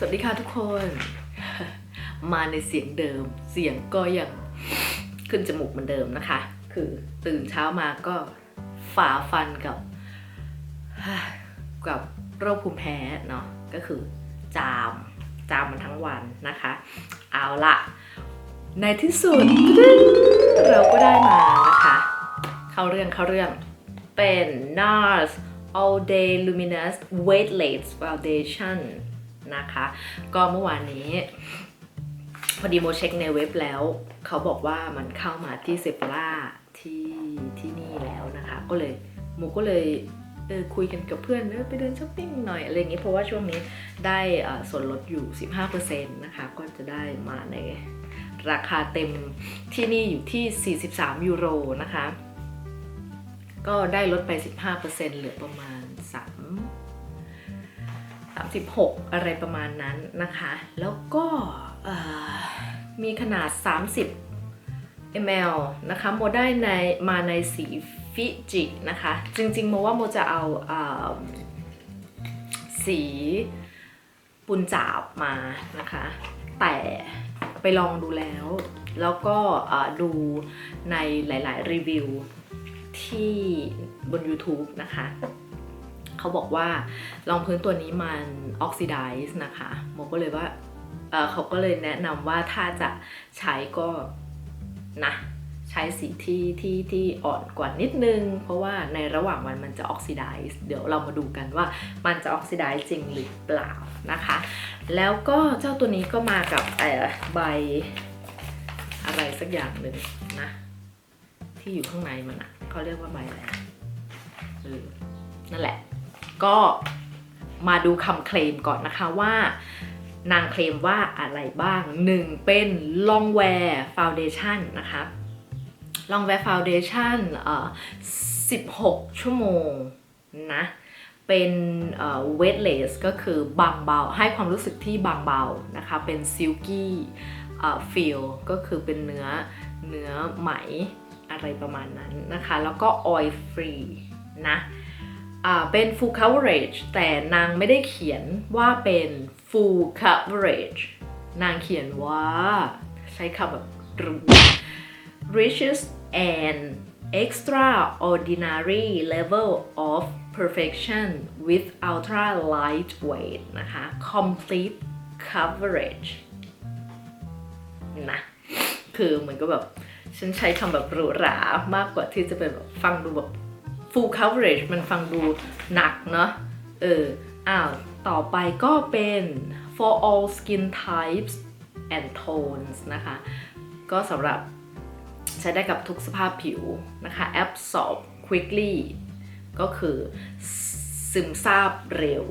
สวัสดีค่ะทุกคน มาในเสียงเดิม เสียงก็ยังขึ้นจมูกเหมือนเดิมนะคะ คือตื่นเช้ามาก็ฝ่าฟันกับกับโรคภูมิแพ้เนาะก็คือจามจามมันทั้งวันนะคะ เอาละในที่สุด เราก็ได้มานะคะ เข้าเรื่องเข้าเรื่องเป็น NARS All Day Luminous Weightless Foundation นะคะ ก็เมื่อวานนี้พอดีโมเช็คในเว็บแล้ว เขาบอกว่ามันเข้ามาที่เซฟล่าที่ที่นี่แล้วนะคะ ก็เลยโมก็เลยเออคุยกันกับเพื่อนเออไปเดินช้อปปิ้งหน่อยอะไรอย่างนี้เพราะว่าช่วงนี้ได้ส่วนลดอยู่ 15%นะคะ ก็จะได้มาในราคาเต็มที่นี่อยู่ที่ 43 ยูโรนะคะ ก็ได้ลดไป 15%เหลือประมาณ 36 อะไรประมาณนั้นนะคะ แล้วก็มีขนาด 30 ml นะคะโมได้ในมาในสีฟิจินะคะ จริงๆโมว่าโมจะเอาเออสีปุนจาบมานะคะ แต่ไปลองดูแล้ว แล้วก็ดูในหลายๆ รีวิวที่บน YouTube นะคะ เขาบอกว่ารองพื้นตัวนี้มันออกซิไดซ์นะคะโมก็เลยว่าเเขาก็เลยแนะนำว่าถ้าจะใช้ก็นะใช้สีที่ที่ที่อ่อนกว่านิดนึง เพราะว่าในระหว่างวันมันจะออกซิไดซ์เดี๋ยวเรามาดูกันว่ามันจะออกซิไดซ์จริงหรือเปล่านะคะ แล้วก็เจ้าตัวนี้ก็มากับเอ่ใบอะไรสักอย่างหนึ่งนะ ที่อยู่ข้างในมันอะเขาเรียกว่าใบอะไรเออนั่นแหละ ก็มาดูคำเคลมก่อนนะคะว่านางเคลมว่าอะไรบ้าง 1 เป็น Longwear Foundation นะคะ Longwear Foundation เอ่อ16 ชั่วโมงนะเป็นเอ่อ weightless ก็คือบางเบา ให้ความรู้สึกที่บางเบานะคะ เป็น silky เอ่อ feel ก็คือเป็นเนื้อเนื้อไหมอะไรประมาณนั้นนะคะ แล้วก็ oil free นะ เป็น full coverage แต่นางไม่ได้เขียนว่าเป็น full coverage นางเขียนว่าใช้คำแบบหรู riches and extraordinary level of perfection with ultra lightweight นะคะ complete coverage นะคือเหมือนก็แบบ ฉันใช้คำแบบหรูหรามากกว่าที่จะเป็นแบบฟังดูแบบ full coverage มันฟังดูหนักเนาะเอออ้าวต่อไปก็เป็น for all skin types and tones นะคะ ก็สำหรับใช้ได้กับทุกสภาพผิวนะคะ absorb quickly ก็คือซึมซาบเร็ว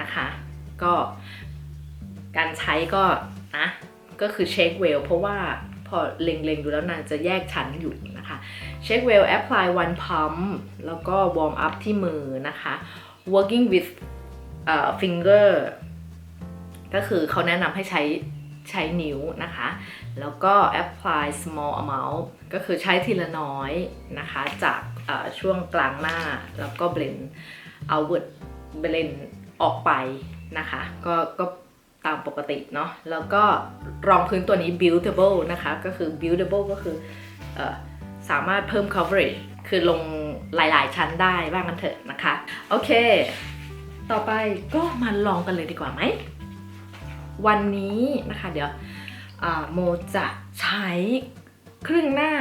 นะคะ ก็การใช้ก็นะก็คือเช็คเวลเพราะว่าพอเล็งๆดูแล้วนางจะแยกชั้นอยู่นะคะเช็คเวล apply one pump แล้วก็ warm up ที่มือนะคะ working with finger ก็คือเขาแนะนำให้ใช้ใช้นิ้วนะคะ แล้วก็ apply small amount ก็คือใช้ทีละน้อยนะคะ จากช่วงกลางหน้าแล้วก็ blend outward blend ออกไปนะคะ ก็ก็ตามปกติเนาะแล้วก็รองพื้นตัวนี้ buildable นะคะ ก็คือ buildable ก็คืออ สามารถเพิ่ม coverage คือลงหลายๆ ชั้นได้บ้างกันเถอะนะคะ โอเค ต่อไปก็มาลองกันเลยดีกว่าไหม วันนี้นะคะเดี๋ยวโมจะใช้ครึ่งหน้า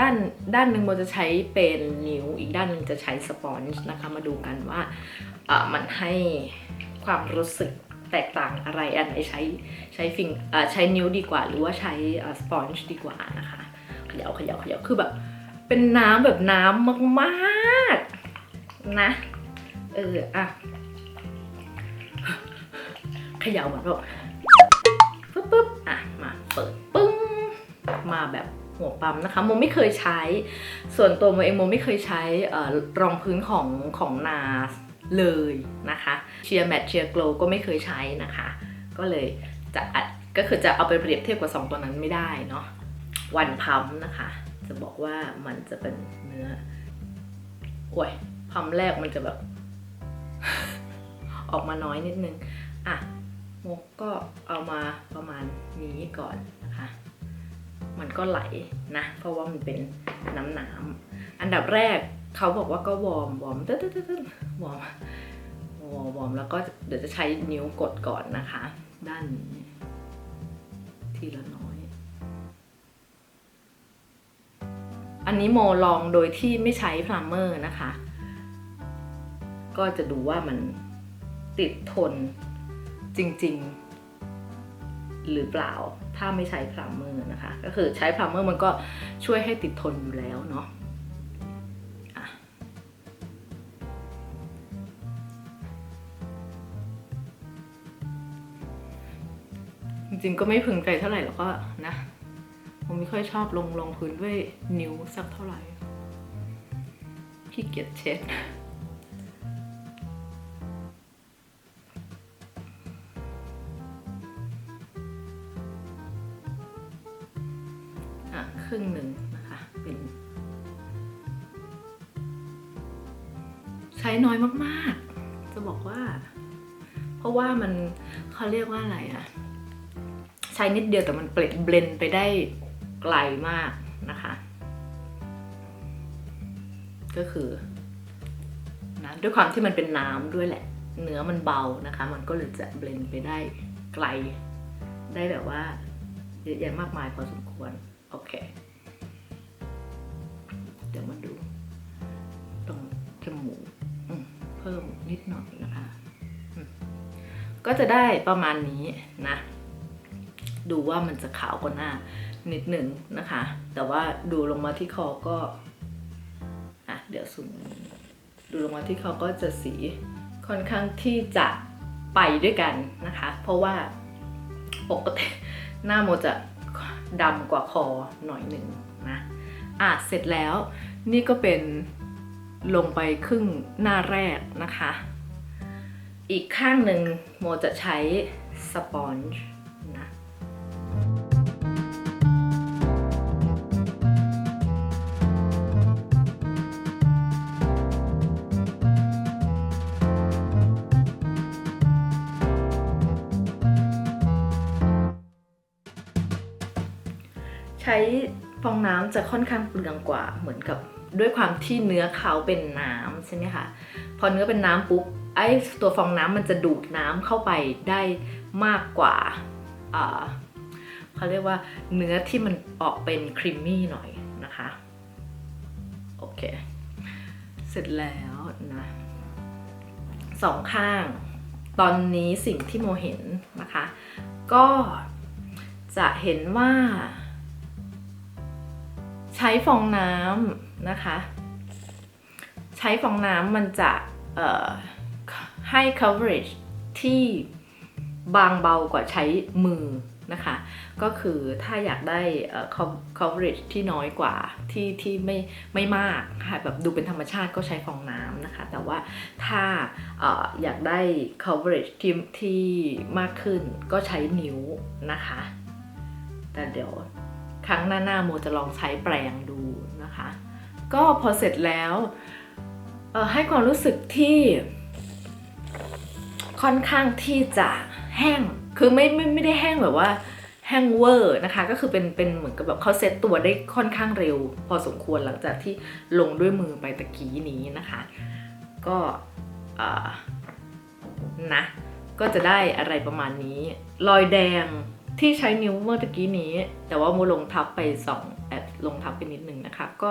ด้านด้านหนึ่งโมจะใช้เป็นนิ้ว อีกด้านหนึ่งจะใช้สปอนจ์นะคะมาดูกันว่ามันให้ความรู้สึกแตกต่างอะไรอันไหนใช้ใช้ฟิงใช้นิ้วดีกว่า หรือว่าใช้สปอนจ์ดีกว่านะคะ ขย่าเขย่าเขย่าคือแบบ เป็นน้ำแบบน้ำมากๆ นะ เอออะเขย่าเหมือนแบบปึ๊บปึ๊บอะมาเปิดปึ้งมาแบบหัวปั๊มนะคะโมไม่เคยใช้ ส่วนตัวโมเองโมไม่เคยใช้รองพื้นของของนาเลยนะคะเชียร์แมทเชียร์โกลก็ไม่เคยใช้นะคะ ก็เลยจะอัดก็คือจะเอาไปเปรียบเทียบกับ 2 ตัวนั้นไม่ได้เนาะ วันพัมนะคะ จะบอกว่ามันจะเป็นเนื้อโอ้ยพัมแรกมันจะแบบ ออกมาน้อยนิดนึง อะโมกก็เอามาประมาณนี้ก่อนนะคะ มันก็ไหลนะ เพราะว่ามันเป็นน้ำน้ำๆอันดับแรกเขาบอกว่าก็วอร์มวอร์มตึ๊ดตึ๊ดตึ๊ดตึ๊ดวอมวอร์มวอร์มแล้วก็เดี๋ยวจะใช้นิ้วกดก่อนนะคะ ด้านนี้ทีละน้อย นนี้โมลองโดยที่ไม่ใช้พลัมเมอร์นะคะ ก็จะดูว่ามันติดทนจริง ๆ หรือเปล่า ถ้าไม่ใช้พลัมเมอร์นะคะ ก็คือใช้พลัมเมอร์มันก็ช่วยให้ติดทนอยู่แล้วเนาะจริงๆก็ไม่พึงใจเท่าไหร่แล้วก็นะ ผมไม่ค่อยชอบลงลงพื้นด้วยนิ้วสักเท่าไหร่ขี้เกียจเช็ดอะครึ่งหนึ่งนะคะเป็นใช้น้อยมากๆ จะบอกว่า เพราะว่ามันเขาเรียกว่าอะไรอะใช้นิดเดียวแต่มันเปลเบลนไปได้ ไกลมากนะคะ ก็คือนะด้วยความที่มันเป็นน้ำด้วยแหละ เนื้อมันเบานะคะ มันก็เลยจะเบลนไปได้ไกล ได้แบบว่าเยอะแยะมากมายพอสมควร โอเค เดี๋ยวมาดู ตรงจมูกเพิ่มนิดหน่อยนะคะ ก็จะได้ประมาณนี้นะ ดูว่ามันจะขาวกว่าหน้า นิดหนึ่งนะคะ แต่ว่าดูลงมาที่คอก็อะเดี๋ยวซูมดูลงมาที่คอก็จะสีค่อนข้างที่จะไปด้วยกันนะคะ เพราะว่าปกติหน้าโมจะดำกว่าคอหน่อยหนึ่งนะอะเสร็จแล้วนี่ก็เป็นลงไปครึ่งหน้าแรกนะคะ อีกข้างหนึ่งโมจะใช้สปอนจ์ ใช้ฟองน้ำจะค่อนข้างเปลืองกว่าเหมือนกับด้วยความที่เนื้อเขาเป็นน้ำใช่ไหมคะพอเนื้อเป็นน้ำปุ๊บไอ้ตัวฟองน้ำมันจะดูดน้ำเข้าไปได้มากกว่าเขาเรียกว่าเนื้อที่มันออกเป็นครีมมี่หน่อยนะคะโอเค เสร็จแล้วนะสองข้าง ตอนนี้สิ่งที่โมเห็นนะคะ ก็จะเห็นว่า ใช้ฟองน้ำนะคะ ใช้ฟองน้ำมันจะให้ coverage ที่บางเบากว่าใช้มือนะคะ ก็คือถ้าอยากได้ coverage ที่น้อยกว่าที่ที่ไม่ไม่มากค่ะแบบดูเป็นธรรมชาติก็ใช้ฟองน้ำนะคะ แต่ว่าถ้าอออยากได้ coverage ที่ที่มากขึ้นก็ใช้นิ้วนะคะ แต่เดี๋ยว ครั้งหน้าหน้าโมจะลองใช้แปรงดูนะคะ ก็พอเสร็จแล้วให้ความรู้สึกที่ค่อนข้างที่จะแห้ง คือไม่ไม่ไม่ได้แห้งแบบว่าแห้งเวอร์นะคะ ก็คือเป็นเป็นเหมือนกับแบบเขาเซตตัวได้ค่อนข้างเร็ว พอสมควรหลังจากที่ลงด้วยมือไปตะกี้นี้นะคะ ก็นะ ก็จะได้อะไรประมาณนี้ รอยแดง ที่ใช้นิ้วเมื่อตะกี้นี้ แต่ว่าโมลงทับไปสองแอดลงทับไปนิดนึงนะคะ ก็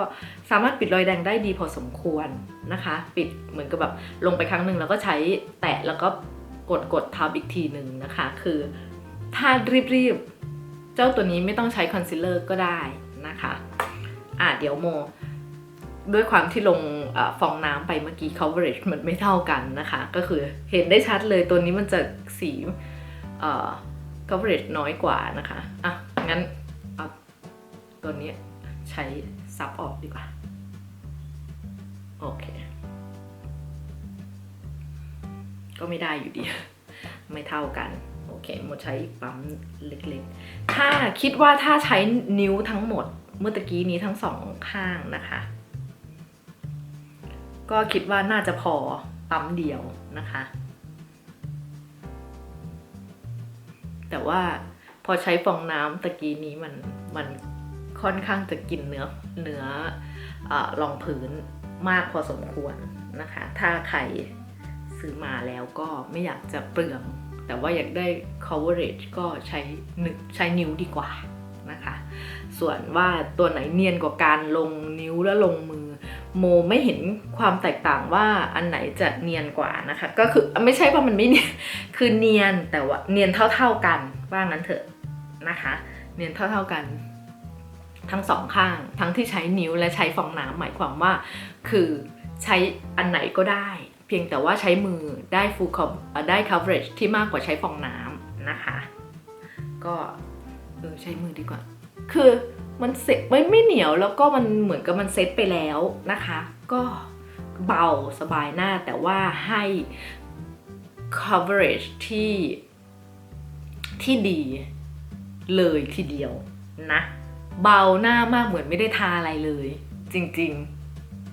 สามารถปิดรอยแดงได้ดีพอสมควรนะคะ ปิดเหมือนกับแบบลงไปครั้งหนึ่งแล้วก็ใช้แตะแล้วก็กดกดทับอีกทีหนึ่งนะคะ คือถ้ารีบๆ เจ้าตัวนี้ไม่ต้องใช้คอนซีลเลอร์ก็ได้นะคะอะเดี๋ยวโมด้วยความที่ลงออฟองน้ำไปเมื่อกี้ coverage มันไม่เท่ากันนะคะ ก็คือเห็นได้ชัดเลยตัวนี้มันจะสีเอ่อ coverage น้อยกว่านะคะ อะ งั้นเอาตัวนี้ใช้ซับออกดีกว่า โอเค ก็ไม่ได้อยู่ดี ไม่เท่ากัน โอเคหมดใช้ปั๊มเล็กๆ ถ้าคิดว่าถ้าใช้นิ้วทั้งหมด เมื่อตะกี้นี้ทั้งสองข้างนะคะ ก็คิดว่าน่าจะพอปั๊มเดียวนะคะ แต่ว่าพอใช้ฟองน้ำตะกี้นี้มันมันค่อนข้างจะกินเนื้อเนื้ออรองพื้นมากพอสมควรนะคะ ถ้าใครซื้อมาแล้วก็ไม่อยากจะเปลือง แต่ว่าอยากได้ coverage ก็ใช้นึกใช้นิ้วดีกว่านะคะ ส่วนว่าตัวไหนเนียนกว่าการลงนิ้วและลงมือ โมไม่เห็นความแตกต่างว่าอันไหนจะเนียนกว่านะคะ ก็คือไม่ใช่ว่ามันไม่เนียนคือเนียนแต่ว่าเนียนเท่า ๆกันว่างั้นเถอะนะคะ เนียนเท่า ๆกันทั้งสองข้าง ทั้งที่ใช้นิ้วและใช้ฟองน้ำหมายความว่า คือใช้อันไหนก็ได้ เพียงแต่ว่าใช้มือได้ full co- ได้ coverage ที่มากกว่าใช้ฟองน้ำนะคะ ก็เออใช้มือดีกว่า คือ มันเสร็จไม่ไม่เหนียวแล้วก็มันเหมือนกับมันเซ็ตไปแล้วนะคะ ก็เบาสบายหน้าแต่ว่าให้ coverage ที่ที่ดีเลยทีเดียวนะ เบาหน้ามากเหมือนไม่ได้ทาอะไรเลย จริง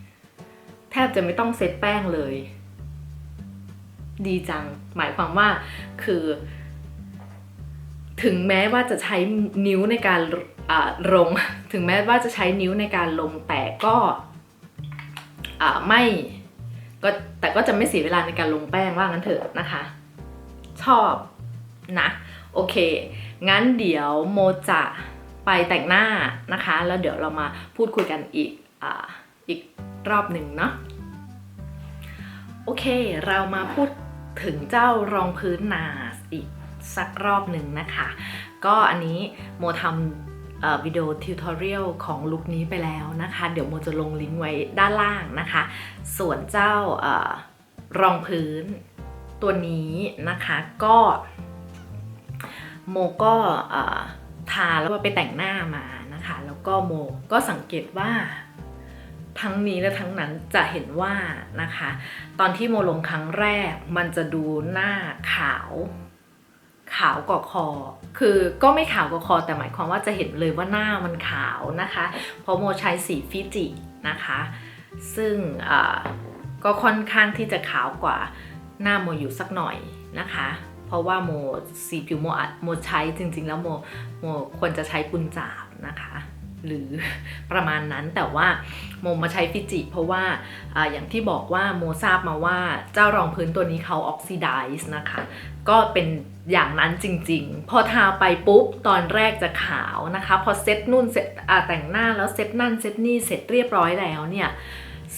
ๆ แทบจะไม่ต้องเซ็ตแป้งเลย ดีจัง หมายความว่าคือ ถึงแม้ว่าจะใช้นิ้วในการ ลงถึงแม้ว่าจะใช้นิ้วในการลงแต่ก็ไม่ก็แต่ก็จะไม่เสียเวลาในการลงแป้งว่างั้นเถอะนะคะ ชอบนะ โอเค งั้นเดี๋ยวโมจะไปแต่งหน้านะคะ แล้วเดี๋ยวเรามาพูดคุยกันอีกออีกรอบหนึ่งเนาะโอเค เรามาพูดถึงเจ้ารองพื้นนาสอีกสักรอบหนึ่งนะคะ ก็อันนี้โมทำ วิดีโอทิวทอเรียลของลุคนี้ไปแล้วนะคะ เดี๋ยวโมจะลงลิงก์ไว้ด้านล่างนะคะ ส่วนเจ้าออรองพื้นตัวนี้นะคะก็โมก็ทาแล้วก็ไปแต่งหน้ามานะคะ แล้วก็โมก็สังเกตว่าทั้งนี้และทั้งนั้นจะเห็นว่านะคะ ตอนที่โมลงครั้งแรกมันจะดูหน้าขาว ขาวกว่าคอ คือก็ไม่ขาวกว่าคอ แต่หมายความว่าจะเห็นเลยว่าหน้ามันขาวนะคะ เพราะโมใช้สีฟิจินะคะ ซึ่งก็ค่อนข้างที่จะขาวกว่าหน้าโมอยู่สักหน่อยนะคะ เพราะว่าโมสีผิวโมอัดโมใช้จริงๆ แล้วโมโมควรจะใช้กุญจาบนะคะ หรือประมาณนั้นแต่ว่าโมมาใช้ฟิจิ เพราะว่าออย่างที่บอกว่าโมทราบมาว่าเจ้ารองพื้นตัวนี้เขาออกซิไดซ์นะคะ ก็เป็นอย่างนั้นจริงๆ พอทาไปปุ๊บ ตอนแรกจะขาวนะคะ พอเซ็ตนู่นเซ็ตแต่งหน้าแล้วเซ็ตนั่นเซ็ตนี่เสร็จเรียบร้อยแล้วเนี่ย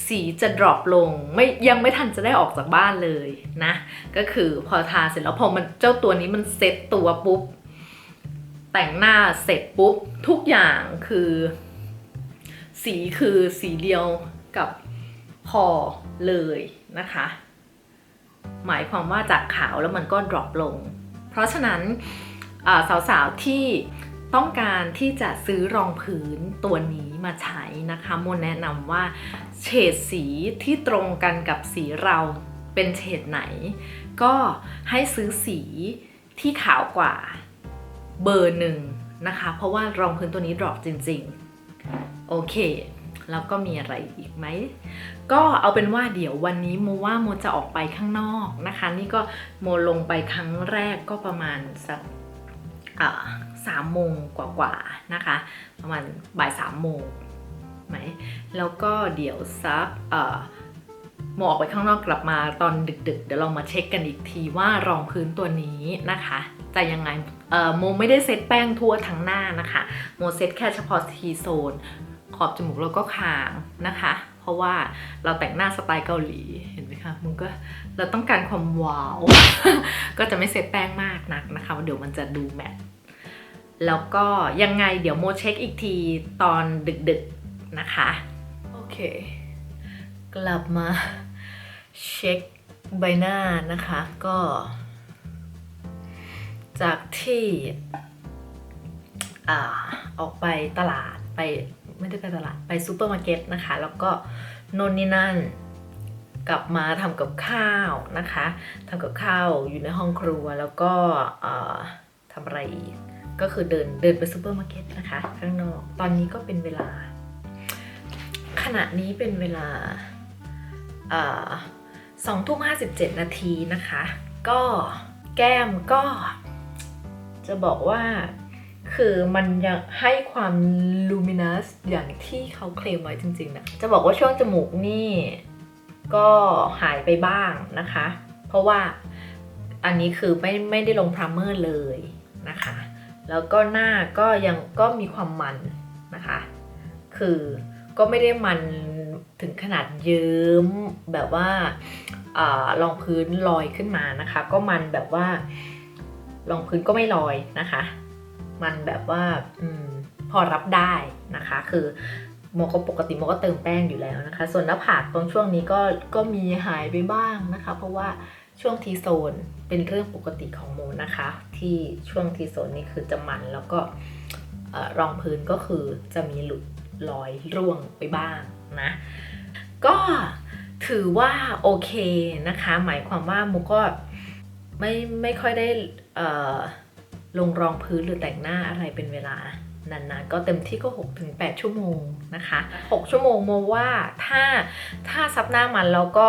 สีจะดรอปลงไม่ยังไม่ทันจะได้ออกจากบ้านเลยนะ ก็คือพอทาเสร็จแล้วพอมันเจ้าตัวนี้มันเซ็ตตัวปุ๊บ แต่งหน้าเสร็จปุ๊บ ทุกอย่างคือ สีคือสีเดียวกับพอเลยนะคะ หมายความว่าจากขาวแล้วมันก็ดรอปลง เพราะฉะนั้นสาวๆที่ต้องการที่จะซื้อรองพื้นตัวนี้มาใช้นะคะโมแนะนำว่าเฉดสีที่ตรงกันกับสีเราเป็นเฉดไหน ก็ให้ซื้อสีที่ขาวกว่า เบอร์หนึ่งนะคะ เพราะว่ารองพื้นตัวนี้ดรอปจริงๆ โอเค แล้วก็มีอะไรอีกไหม ก็เอาเป็นว่าเดี๋ยววันนี้โมว่าโมจะออกไปข้างนอกนะคะ นี่ก็โมลงไปครั้งแรกก็ประมาณสักสามโมงกว่าๆนะคะ ประมาณบ่ายสามโมงไหมแล้วก็เดี๋ยวซักโมออกไปข้างนอกกลับมาตอนดึกๆ เดี๋ยวเรามาเช็คกันอีกทีว่ารองพื้นตัวนี้นะคะ จะยังไงเอ่อโมไม่ได้เซตแป้งทั่วทั้งหน้านะคะ โมเซตแค่เฉพาะทีโซน ขอบจมูกแล้วก็คางนะคะ เพราะว่าเราแต่งหน้าสไตล์เกาหลีเห็นไหมคะมันก็เราต้องการความว้าว ก็จะไม่เซตแป้งมากนักนะคะเดี๋ยวมันจะดูแมทแล้วก็ยังไงเดี๋ยวโมเช็คอีกทีตอนดึกๆนะคะ โอเค กลับมาเช็คใบหน้านะคะก็ จากที่อ่อกไปตลาดไปไม่ได้ไปตลาดไปซูเปอร์มาร์เก็ตนะคะ แล้วก็นนนี่นั่นกลับมาทำกับข้าวนะคะทำกับข้าวอยู่ในห้องครัวแล้วก็ทำอะไรอีกก็คือเดินเดินไปซูเปอร์มาร์เก็ตนะคะข้างนอกตอนนี้ก็เป็นเวลา ขณะนี้เป็นเวลาสองทุ่มห้าสิบเจ็ดนาทีนะคะ ก็แก้มก็ จะบอกว่าคือมันยังให้ความ luminous อย่างที่เขาเคลมไว้จริงๆนะจะบอกว่าช่วงจมูกนี่ก็หายไปบ้างนะคะ เพราะว่าอันนี้คือไม่ไม่ได้ลงพรามเมอร์เลยนะคะ แล้วก็หน้าก็ยังก็มีความมันนะคะ คือก็ไม่ได้มันถึงขนาดเยิ้มแบบว่าอารองพื้นลอยขึ้นมานะคะ ก็มันแบบว่า รองพื้นก็ไม่ลอยนะคะ มันแบบว่าอพอรับได้นะคะ คือโมก็ปกติโมก็เติมแป้งอยู่แล้วนะคะ ส่วนหน้าผากตรงช่วงนี้ก็ก็มีหายไปบ้างนะคะ เพราะว่าช่วงทีโซนเป็นเรื่องปกติของโมนะคะ ที่ช่วงทีโซนนี่คือจะมันแล้วก็รองพื้นก็คือจะมีหลุดลอยร่วงไปบ้างนะ ก็ถือว่าโอเคนะคะ หมายความว่าโมก็ไม่ไม่ค่อยได้ ลงรองพื้นหรือแต่งหน้าอะไรเป็นเวลานานๆก็เต็มที่ก็ 6-8 ชั่วโมงนะคะ 6 ชั่วโมงโมว่าถ้าถ้าซับหน้ามันแล้วก็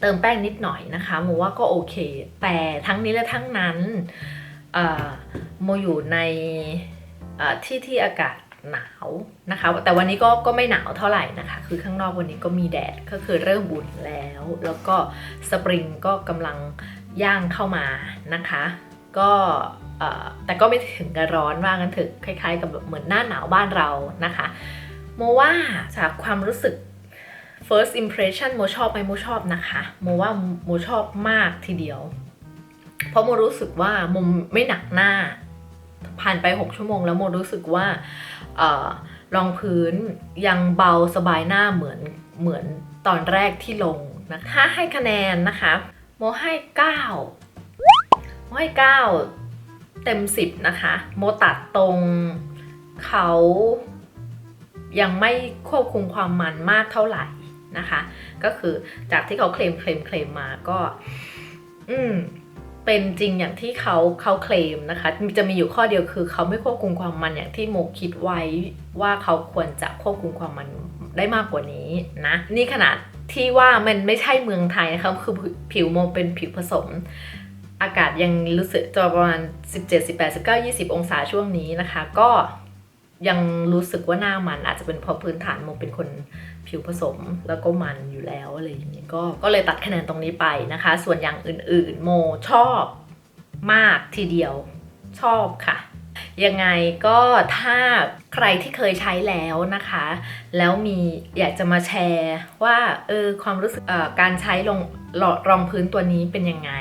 เติมแป้งนิดหน่อยนะคะโมว่าก็โอเค แต่ทั้งนี้และทั้งนั้นโมอยู่ในที่ที่อากาศหนาวนะคะ แต่วันนี้ก็ก็ไม่หนาวเท่าไหร่นะคะ คือข้างนอกวันนี้ก็มีแดดก็คือเริ่มอุ่นแล้ว แล้วก็สปริงก็กำลัง ย่างเข้ามานะคะ ก็แต่ก็ไม่ถึงกับร้อนว่างั้นถึงคล้ายๆ กับแบบเหมือนหน้าหนาวบ้านเรานะคะโมว่าจากความรู้สึก first impression โมชอบไหมโมชอบนะคะโมว่าโมชอบมากทีเดียว เพราะโมรู้สึกว่าโมไม่หนักหน้า ผ่านไป 6 ชั่วโมงแล้วโมรู้สึกว่าอรองพื้นยังเบาสบายหน้าเหมือนเหมือนตอนแรกที่ลงนะถ้าให้คะแนนนะคะ โมให้9โมให้ 9 เต็ม 10 นะคะ โมตัดตรงเขายังไม่ควบคุมความมันมากเท่าไหร่นะคะ ก็คือจากที่เขาเคลมเคลมเคลมมาก็ อืมเป็นจริงอย่างที่เขาเขาเคลมนะคะ จะมีอยู่ข้อเดียวคือเขาไม่ควบคุมความมันอย่างที่โมคิดไว้ว่าเขาควรจะควบคุมความมันได้มากกว่านี้นะ นี่ขนาด ที่ว่ามันไม่ใช่เมืองไทยนะคะคือผิวโมเป็นผิวผสม อากาศยังรู้สึกจะประมาณ 17 18 19 20 องศาช่วงนี้นะคะ ก็ยังรู้สึกว่าหน้ามันอาจจะเป็นเพราะพื้นฐานโมเป็นคนผิวผสมแล้วก็มันอยู่แล้วอะไรอย่างเงี้ยก็ก็เลยตัดคะแนนตรงนี้ไปนะคะ ส่วนอย่างอื่นๆ โมชอบมากทีเดียวชอบค่ะ ยังไงก็ถ้าใครที่เคยใช้แล้วนะคะ แล้วมีอยากจะมาแชร์ว่าเออความรู้สึกการใช้ลงรองพื้นตัวนี้เป็นยังไง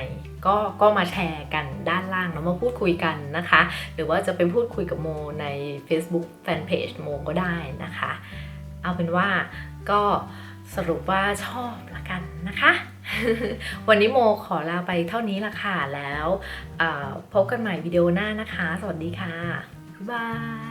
ก็ก็มาแชร์กันด้านล่างแล้วมาพูดคุยกันนะคะ หรือว่าจะเป็นพูดคุยกับโมใน Facebook Fanpage โมก็ได้นะคะ เอาเป็นว่าก็สรุปว่าชอบละกันนะคะ วันนี้โมขอลาไปเท่านี้ละค่ะ แล้วพบกันใหม่วิดีโอหน้านะคะ สวัสดีค่ะ บ๊ายบาย